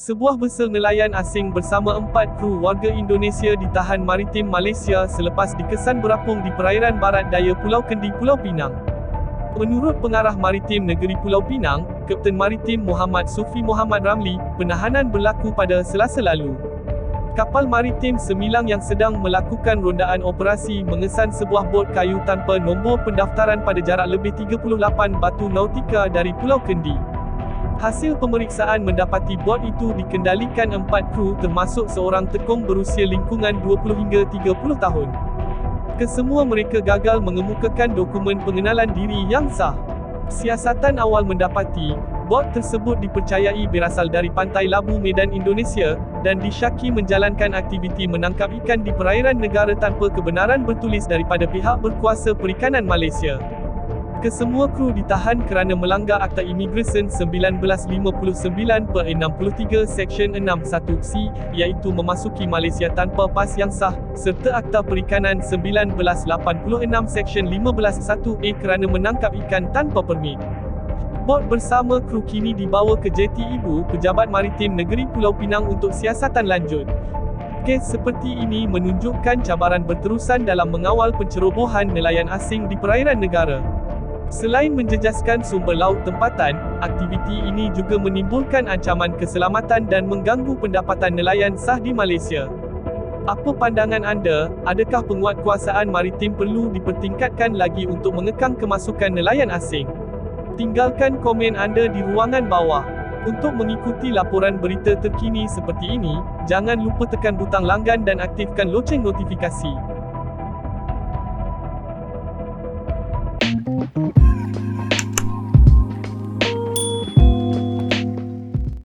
Sebuah vesel nelayan asing bersama empat kru warga Indonesia ditahan maritim Malaysia selepas dikesan berapung di perairan barat daya Pulau Kendi, Pulau Pinang. Menurut pengarah maritim negeri Pulau Pinang, Kapten Maritim Muhammad Sufi Muhammad Ramli, penahanan berlaku pada Selasa lalu. Kapal maritim Semilang yang sedang melakukan rondaan operasi mengesan sebuah bot kayu tanpa nombor pendaftaran pada jarak lebih 38 batu nautika dari Pulau Kendi. Hasil pemeriksaan mendapati bot itu dikendalikan empat kru termasuk seorang tekong berusia lingkungan 20 hingga 30 tahun. Kesemua mereka gagal mengemukakan dokumen pengenalan diri yang sah. Siasatan awal mendapati, bot tersebut dipercayai berasal dari pantai Labu Medan Indonesia, dan disyaki menjalankan aktiviti menangkap ikan di perairan negara tanpa kebenaran bertulis daripada pihak berkuasa perikanan Malaysia. Kesemua kru ditahan kerana melanggar Akta Imigresen 1959 per 63 Seksyen 61C, iaitu memasuki Malaysia tanpa pas yang sah, serta Akta Perikanan 1986 Seksyen 151A kerana menangkap ikan tanpa permit. Bot bersama kru kini dibawa ke jeti ibu Pejabat Maritim Negeri Pulau Pinang untuk siasatan lanjut. Kes seperti ini menunjukkan cabaran berterusan dalam mengawal pencerobohan nelayan asing di perairan negara. Selain menjejaskan sumber laut tempatan, aktiviti ini juga menimbulkan ancaman keselamatan dan mengganggu pendapatan nelayan sah di Malaysia. Apa pandangan anda? Adakah penguatkuasaan maritim perlu dipertingkatkan lagi untuk mengekang kemasukan nelayan asing? Tinggalkan komen anda di ruangan bawah. Untuk mengikuti laporan berita terkini seperti ini, jangan lupa tekan butang langgan dan aktifkan loceng notifikasi. Mm-hmm.